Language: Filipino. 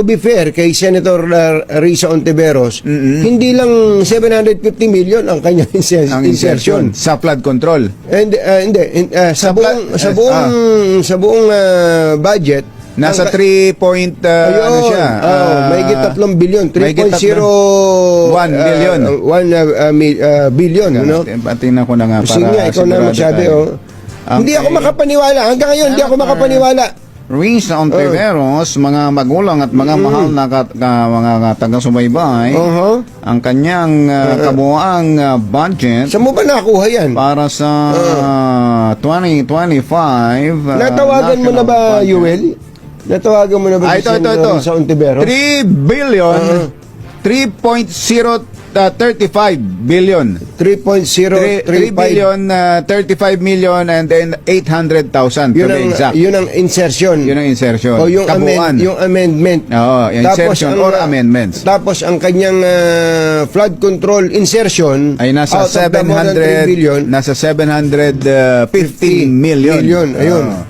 to be fair kay Senator uh, Risa Ontiveros, hindi lang 750 million ang kanyang inser- Ang insertion sa flood control. And uh, hindi in- uh, sa Sa buong sa eh, buong sa buong uh, budget Nasa ang ka- 3 point, uh, Ayun, ano siya? oh, ah, may 3 billion, mahigit 3.0 One billion. uh, one, uh, uh, uh, billion, no? Patingnan ko na nga para Sige nga, ikaw na magsabi, tayo. oh. Hindi ako Okay. makapaniwala. Hanggang ngayon, hindi ako Makapaniwala. Ruiz Ontiveros, mga magulang at mga mahal na kat, ka, mga taga-subaybay, Uh-huh. ang kanyang uh, kabuoang uh, budget Saan mo ba nakuha yan? para sa 2025 uh, Natawagan mo na ba, budget. Yuel? Natawagan mo na ba Ah, ito, ito, ito. sa Ontiveros? 3 billion, Uh-huh. 3.035 billion. 3, 3.035. billion, uh, 35 million, and then 800,000 to Yun be ang, exact. yun ang insertion. Yun ang insertion. o yung, Kabuuan. amend, yung amendment. Oo, yung insertion or amendments. Tapos ang kanyang ah, flood control insertion ay nasa out of the more than 3 700 billion, nasa 715 million. million, ayun. Oo.